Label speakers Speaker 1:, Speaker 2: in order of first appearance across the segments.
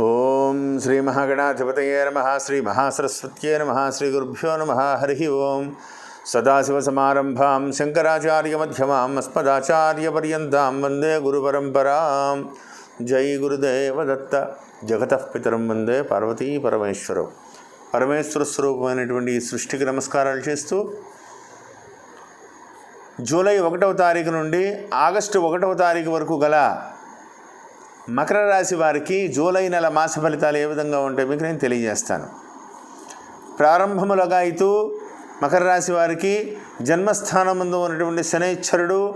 Speaker 1: ఓం శ్రీ మహాగణాధిపతయే నమ శ్రీ మహాసరస్వత్యే నమ శ్రీ గురుభ్యో నమ హరి ఓం. సదాశివసమారంభాం శంకరాచార్యమధ్యమాం అస్మదాచార్యపర్యంతం వందే గురుపరంపరాం జై గురుదేవదత్త జగతః పితరం వందే పార్వతీ పరమేశ్వరం. పరమేశ్వర స్వరూపమైనటువంటి సృష్టికి నమస్కారాలు చేస్తూ జూలై ఒకటవ తారీఖు నుండి ఆగస్టు ఒకటవ తారీఖు వరకు గల మకర రాశి వారికి జూలై నెల మాస ఫలితాలు ఏ విధంగా ఉంటాయి మీకు నేను తెలియజేస్తాను. ప్రారంభములుగా అయితూ మకర రాశి వారికి జన్మస్థానముందు ఉన్నటువంటి శనైశ్వరుడు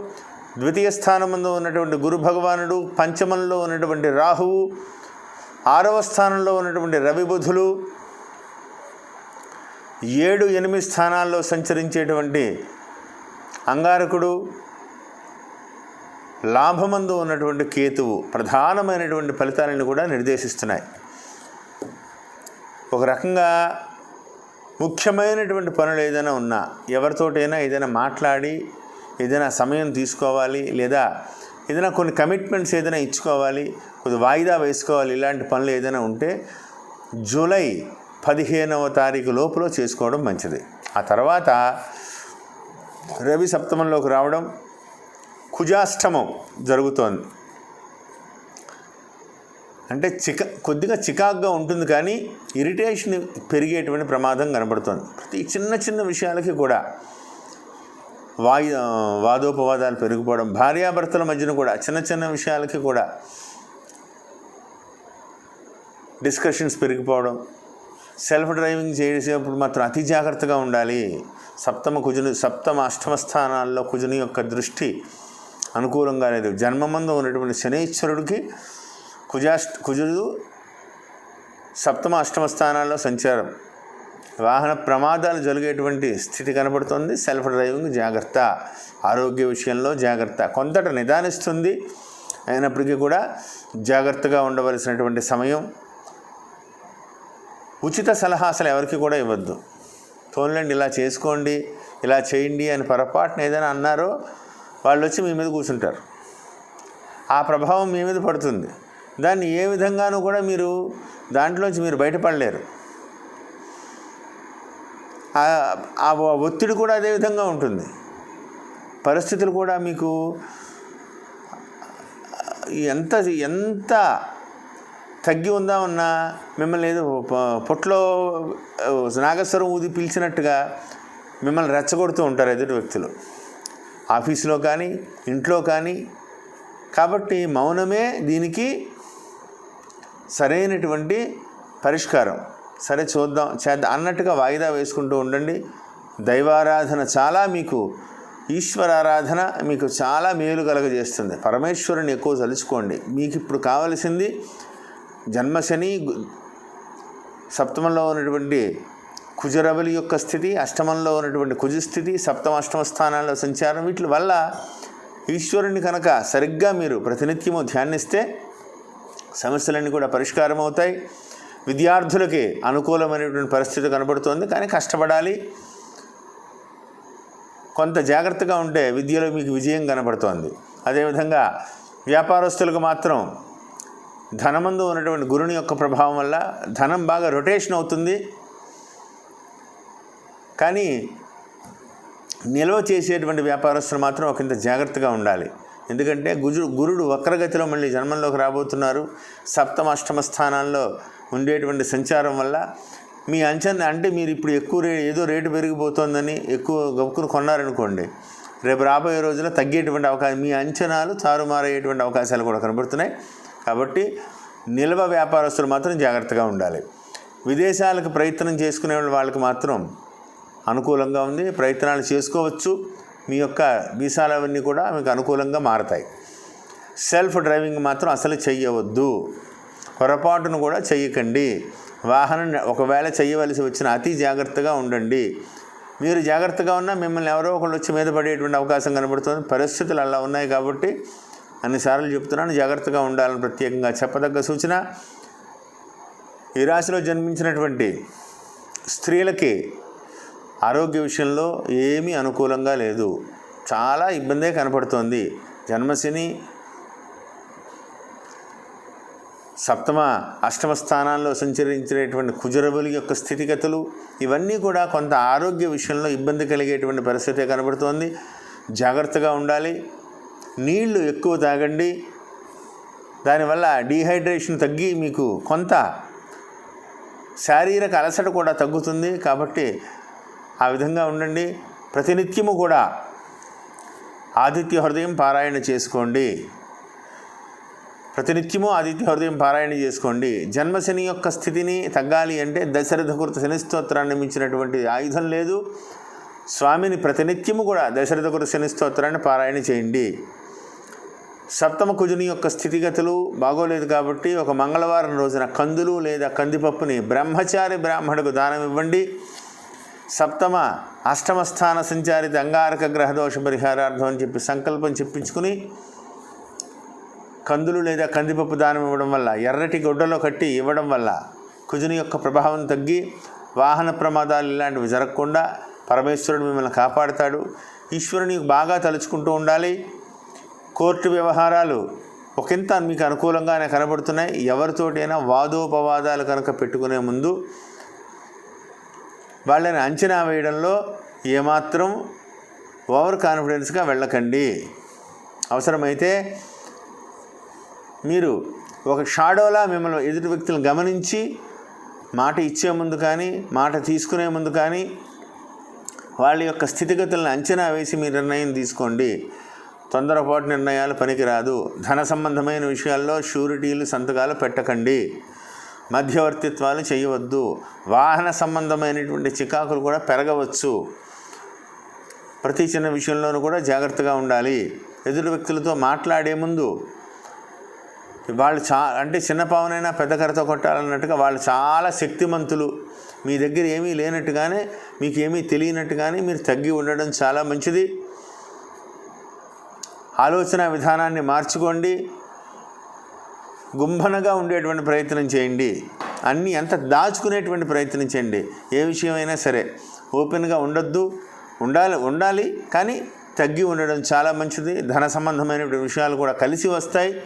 Speaker 1: ద్వితీయ స్థానముందు ఉన్నటువంటి గురు భగవానుడు పంచమంలో ఉన్నటువంటి రాహువు ఆరవ స్థానంలో ఉన్నటువంటి రవిబుధులు ఏడు ఎనిమిది స్థానాల్లో సంచరించేటువంటి అంగారకుడు లాభమందు ఉన్నటువంటి కేతువు ప్రధానమైనటువంటి ఫలితాలను కూడా నిర్దేశిస్తున్నాయి. ఒక రకంగా ముఖ్యమైనటువంటి పనులు ఏదైనా ఉన్నా ఎవరితోటైనా ఏదైనా మాట్లాడి ఏదైనా సమయం తీసుకోవాలి లేదా ఏదైనా కొన్ని కమిట్మెంట్స్ ఏదైనా ఇచ్చుకోవాలి కొద్ది వాయిదా వేసుకోవాలి ఇలాంటి పనులు ఏదైనా ఉంటే జూలై పదిహేనవ తారీఖు లోపల చేసుకోవడం మంచిది. ఆ తర్వాత రవి సప్తమంలోకి రావడం కుజాష్టమం జరుగుతోంది. అంటే చిక కొద్దిగా చికాగ్గా ఉంటుంది కానీ ఇరిటేషన్ పెరిగేటువంటి ప్రమాదం కనబడుతోంది. ప్రతి చిన్న చిన్న విషయాలకి కూడా వాయు వాదోపవాదాలు పెరిగిపోవడం భార్యాభర్తల మధ్యన కూడా చిన్న చిన్న విషయాలకి కూడా డిస్కషన్స్ పెరిగిపోవడం సెల్ఫ్ డ్రైవింగ్ చేసేటప్పుడు మాత్రం అతి జాగ్రత్తగా ఉండాలి. సప్తమ కుజుని సప్తమ అష్టమ స్థానాల్లో కుజుని యొక్క దృష్టి అనుకూలంగా లేదు జన్మమందు ఉన్నటువంటి శనీశ్వరుడికి కుజాష్ కుజుడు సప్తమ అష్టమ స్థానాల్లో సంచారం. వాహన ప్రమాదాలు జరిగేటువంటి స్థితి కనబడుతుంది. సెల్ఫ్ డ్రైవింగ్ జాగ్రత్త. ఆరోగ్య విషయంలో జాగ్రత్త. కొంతట నిదానిస్తుంది. అయినప్పటికీ కూడా జాగ్రత్తగా ఉండవలసినటువంటి సమయం ఉచిత సలహా అసలు ఎవరికి కూడా ఇవ్వద్దు. ఫోన్లండి ఇలా చేసుకోండి ఇలా చేయండి అని పొరపాటున ఏదైనా అన్నారో వాళ్ళు వచ్చి మీ మీద కూర్చుంటారు. ఆ ప్రభావం మీ మీద పడుతుంది. దాన్ని ఏ విధంగానూ కూడా మీరు దాంట్లోంచి మీరు బయటపడలేరు. ఆ ఒత్తిడి కూడా అదే విధంగా ఉంటుంది. పరిస్థితులు కూడా మీకు ఎంత ఎంత తగ్గి ఉందామన్నా మిమ్మల్ని ఏదో పొట్లో నాగస్వరం ఊది పిలిచినట్టుగా మిమ్మల్ని రెచ్చగొడుతూ ఉంటారు ఎదుటి వ్యక్తులు. ఆఫీసులో కానీ ఇంట్లో కానీ. కాబట్టి మౌనమే దీనికి సరైనటువంటి పరిష్కారం. సరే చూద్దాం చేద్దాం అన్నట్టుగా వాయిదా వేసుకుంటూ ఉండండి. దైవారాధన చాలా మీకు ఈశ్వరారాధన మీకు చాలా మేలు కలగజేస్తుంది. పరమేశ్వరుని ఎక్కువ తలుచుకోండి మీకు ఇప్పుడు కావలసింది జన్మశని సప్తమంలో ఉన్నటువంటి కుజరవలి యొక్క స్థితి అష్టమంలో ఉన్నటువంటి కుజస్థితి సప్తమ అష్టమ స్థానాల్లో సంచారం. వీటి వల్ల ఈశ్వరుని కనుక సరిగ్గా మీరు ప్రతినిత్యము ధ్యానిస్తే సమస్యలన్నీ కూడా పరిష్కారం అవుతాయి విద్యార్థులకి అనుకూలమైనటువంటి పరిస్థితి కనబడుతోంది. కానీ కష్టపడాలి. కొంత జాగ్రత్తగా ఉంటే విద్యలో మీకు విజయం కనబడుతోంది. అదేవిధంగా వ్యాపారస్తులకు మాత్రం ధనమందు ఉన్నటువంటి గురుని యొక్క ప్రభావం వల్ల ధనం బాగా రొటేషన్ అవుతుంది. కానీ నిల్వ చేసేటువంటి వ్యాపారస్తులు మాత్రం ఒకంత జాగ్రత్తగా ఉండాలి. ఎందుకంటే గుజు గురుడు వక్రగతిలో మళ్ళీ జన్మంలోకి రాబోతున్నారు. సప్తమ అష్టమ స్థానాల్లో ఉండేటువంటి సంచారం వల్ల మీ అంచనా అంటే మీరు ఇప్పుడు ఎక్కువ రే ఏదో రేటు పెరిగిపోతుందని ఎక్కువ గప్పుకుని కొన్నారనుకోండి రేపు రాబోయే రోజుల్లో తగ్గేటువంటి అవకాశం మీ అంచనాలు తారుమారయ్యేటువంటి అవకాశాలు కూడా కనబడుతున్నాయి. కాబట్టి నిల్వ వ్యాపారస్తులు మాత్రం జాగ్రత్తగా ఉండాలి. విదేశాలకు ప్రయత్నం చేసుకునే వాళ్ళకి మాత్రం అనుకూలంగా ఉంది ప్రయత్నాలు చేసుకోవచ్చు. మీ యొక్క వీసాలు అవన్నీ కూడా మీకు అనుకూలంగా మారతాయి. సెల్ఫ్ డ్రైవింగ్ మాత్రం అసలు చెయ్యవద్దు. పొరపాటును కూడా చెయ్యకండి. వాహనం ఒకవేళ చేయవలసి వచ్చిన అతి జాగ్రత్తగా ఉండండి. మీరు జాగ్రత్తగా ఉన్నా మిమ్మల్ని ఎవరో ఒకళ్ళు వచ్చి మీద పడేటువంటి అవకాశం కనబడుతుంది. పరిస్థితులు అలా ఉన్నాయి కాబట్టి అన్నిసార్లు చెప్తున్నాను జాగ్రత్తగా ఉండాలని ప్రత్యేకంగా చెప్పదగ్గ సూచన. ఈ రాశిలో జన్మించినటువంటి స్త్రీలకి ఆరోగ్య విషయంలో ఏమీ అనుకూలంగా లేదు. చాలా ఇబ్బందే కనపడుతోంది. జన్మశని సప్తమ అష్టమ స్థానాల్లో సంచరించేటువంటి కుజరబులి యొక్క స్థితిగతులు ఇవన్నీ కూడా కొంత ఆరోగ్య విషయంలో ఇబ్బంది కలిగేటువంటి పరిస్థితి కనబడుతోంది జాగ్రత్తగా ఉండాలి. నీళ్ళు ఎక్కువ తాగండి. దానివల్ల డీహైడ్రేషన్ తగ్గి మీకు కొంత శారీరక అలసట కూడా తగ్గుతుంది. కాబట్టి ఆ విధంగా ఉండండి. ప్రతినిత్యము కూడా ఆదిత్య హృదయం పారాయణ చేసుకోండి. ప్రతినిత్యము ఆదిత్య హృదయం పారాయణ చేసుకోండి. జన్మశని యొక్క స్థితిని తగ్గాలి అంటే దశరథ కృత శని స్తోత్రాన్ని మించినటువంటి ఆయుధం లేదు. స్వామిని ప్రతినిత్యము కూడా దశరథ కృత శని స్తోత్రాన్ని పారాయణ చేయండి. సప్తమ కుజుని యొక్క స్థితిగతులు బాగోలేదు కాబట్టి ఒక మంగళవారం రోజున కందులు లేదా కందిపప్పుని బ్రహ్మచారి బ్రాహ్మణుకు దానం ఇవ్వండి. సప్తమ అష్టమ స్థాన సంచారిత అంగారక గ్రహదోష పరిహారార్థం అని చెప్పి సంకల్పం చెప్పించుకుని కందులు లేదా కందిపప్పు దానం ఇవ్వడం వల్ల ఎర్రటి గొడ్డలో కట్టి ఇవ్వడం వల్ల కుజుని యొక్క ప్రభావం తగ్గి వాహన ప్రమాదాలు ఇలాంటివి జరగకుండా పరమేశ్వరుడు మిమ్మల్ని కాపాడుతాడు. ఈశ్వరుని బాగా తలుచుకుంటూ ఉండాలి. కోర్టు వ్యవహారాలు ఒకంత మీకు అనుకూలంగానే కనబడుతున్నాయి. ఎవరితోటైనా వాదోపవాదాలు కనుక పెట్టుకునే ముందు వాళ్ళని అంచనా వేయడంలో ఏమాత్రం ఓవర్ కాన్ఫిడెన్స్గా వెళ్ళకండి. అవసరమైతే మీరు ఒక షాడోలా మిమ్మల్ని ఎదుటి వ్యక్తులను గమనించి మాట ఇచ్చే ముందు కానీ మాట తీసుకునే ముందు కానీ వాళ్ళ యొక్క స్థితిగతులను అంచనా వేసి మీ నిర్ణయం తీసుకోండి. తొందరపాటు నిర్ణయాలు పనికిరాదు. ధన సంబంధమైన విషయాల్లో షూరిటీలు సంతకాలు పెట్టకండి. మధ్యవర్తిత్వాలు చేయవద్దు. వాహన సంబంధమైనటువంటి చికాకులు కూడా పెరగవచ్చు. ప్రతి చిన్న విషయంలోనూ కూడా జాగ్రత్తగా ఉండాలి. ఎదుటి వ్యక్తులతో మాట్లాడే ముందు వాళ్ళు చా అంటే చిన్న పావునైనా పెద్ద కర్రతో కొట్టాలన్నట్టుగా వాళ్ళు చాలా శక్తిమంతులు. మీ దగ్గర ఏమీ లేనట్టుగానే మీకు ఏమీ తెలియనట్టుగానే మీరు తగ్గి ఉండడం చాలా మంచిది. ఆలోచన విధానాన్ని మార్చుకోండి. గుంభనగా ఉండేటువంటి ప్రయత్నం చేయండి. అన్నీ ఎంత దాచుకునేటువంటి ప్రయత్నం చేయండి. ఏ విషయమైనా సరే. ఓపెన్గా ఉండొద్దు. ఉండాలి ఉండాలి. కానీ తగ్గి ఉండడం చాలా మంచిది. ధన సంబంధమైనటువంటి విషయాలు కూడా కలిసి వస్తాయి.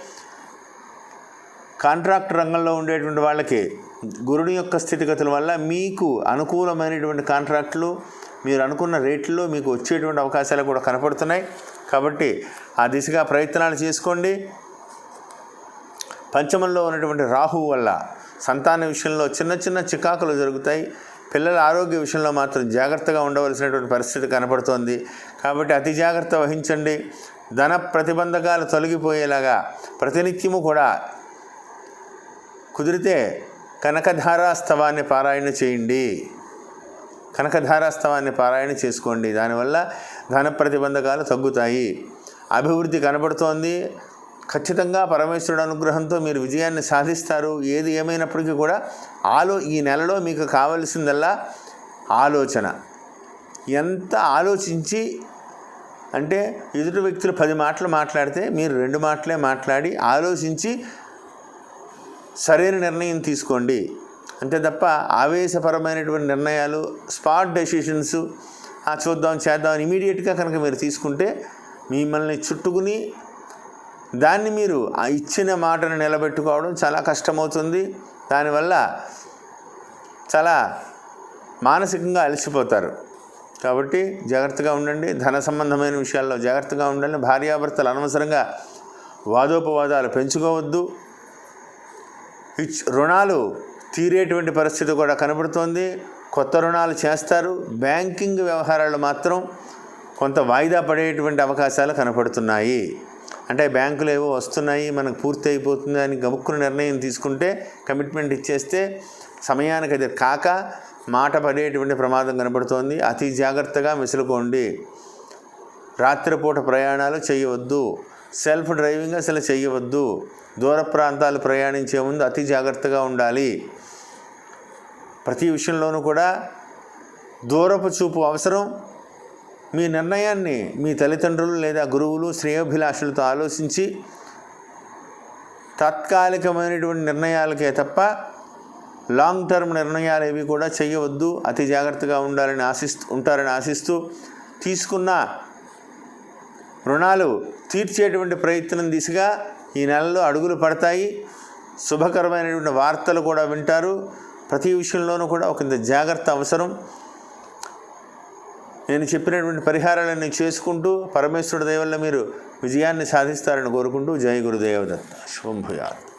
Speaker 1: కాంట్రాక్ట్ రంగంలో ఉండేటువంటి వాళ్ళకి గురుని యొక్క స్థితిగతుల వల్ల మీకు అనుకూలమైనటువంటి కాంట్రాక్టులు మీరు అనుకున్న రేట్లో మీకు వచ్చేటువంటి అవకాశాలు కూడా కనపడుతున్నాయి. కాబట్టి ఆ దిశగా ప్రయత్నాలు చేసుకోండి. పంచమంలో ఉన్నటువంటి రాహువు వల్ల సంతాన విషయంలో చిన్న చిన్న చికాకులు జరుగుతాయి. పిల్లల ఆరోగ్య విషయంలో మాత్రం జాగ్రత్తగా ఉండవలసినటువంటి పరిస్థితి కనపడుతోంది. కాబట్టి అతి జాగ్రత్త వహించండి. ధన ప్రతిబంధకాలు తొలగిపోయేలాగా ప్రతినిత్యము కూడా కుదిరితే కనకధారాస్తవాన్ని పారాయణ చేయండి. కనకధారాస్తవాన్ని పారాయణ చేసుకోండి. దానివల్ల ధన ప్రతిబంధకాలు తగ్గుతాయి. అభివృద్ధి కనబడుతోంది ఖచ్చితంగా పరమేశ్వరుడు అనుగ్రహంతో మీరు విజయాన్ని సాధిస్తారు. ఏది ఏమైనప్పటికీ కూడా ఆలో ఈ నెలలో మీకు కావలసిందల్లా ఆలోచన. ఎంత ఆలోచించి అంటే ఎదుటి వ్యక్తులు పది మాటలు మాట్లాడితే మీరు రెండు మాటలే మాట్లాడి ఆలోచించి సరైన నిర్ణయం తీసుకోండి. అంతే తప్ప ఆవేశపరమైనటువంటి నిర్ణయాలు స్పాట్ డెసిషన్స్ చూద్దాం చేద్దాం ఇమీడియట్గా కనుక మీరు తీసుకుంటే మిమ్మల్ని చుట్టుకుని దాన్ని మీరు ఆ ఇచ్చిన మాటను నిలబెట్టుకోవడం చాలా కష్టమవుతుంది. దానివల్ల చాలా మానసికంగా అలసిపోతారు. కాబట్టి జాగ్రత్తగా ఉండండి. ధన సంబంధమైన విషయాల్లో జాగ్రత్తగా ఉండండి. భార్యాభర్తలు అనవసరంగా వాదోపవాదాలు పెంచుకోవద్దు. ఇచ్ రుణాలు తీరేటువంటి పరిస్థితి కూడా కనబడుతోంది. కొత్త రుణాలు చేస్తారు. బ్యాంకింగ్ వ్యవహారాలు మాత్రం కొంత వాయిదా పడేటువంటి అవకాశాలు కనపడుతున్నాయి. అంటే బ్యాంకులు ఏవో వస్తున్నాయి మనకు పూర్తి అయిపోతుంది అని గబుక్కున నిర్ణయం తీసుకుంటే కమిట్మెంట్ ఇచ్చేస్తే సమయానికి అది కాక మాట పడేటువంటి ప్రమాదం కనబడుతోంది. అతి జాగ్రత్తగా మెసులుకోండి రాత్రిపూట ప్రయాణాలు చేయవద్దు. సెల్ఫ్ డ్రైవింగ్ అసలు చేయవద్దు. దూర ప్రాంతాలు ప్రయాణించే ముందు అతి జాగ్రత్తగా ఉండాలి. ప్రతి విషయంలోనూ కూడా దూరపు చూపు అవసరం. మీ నిర్ణయాన్ని మీ తల్లిదండ్రులు లేదా గురువులు శ్రేయోభిలాషులతో ఆలోచించి తాత్కాలికమైనటువంటి నిర్ణయాలకే తప్ప లాంగ్ టర్మ్ నిర్ణయాలు ఏవి కూడా చేయవద్దు అతి జాగ్రత్తగా ఉండాలని ఆశిస్తూ ఉంటారని ఆశిస్తూ తీసుకున్న రుణాలు తీర్చేటువంటి ప్రయత్నం దిశగా ఈ నెలలో అడుగులు పడతాయి. శుభకరమైనటువంటి వార్తలు కూడా వింటారు. ప్రతి విషయంలోనూ కూడా ఒక జాగ్రత్త అవసరం. నేను చెప్పినటువంటి పరిహారాలన్నీ చేసుకుంటూ పరమేశ్వరుడు దయవల్ల మీరు విజయాన్ని సాధిస్తారని కోరుకుంటూ జయ గురుదేవదత్త. శుభం భూయాత్.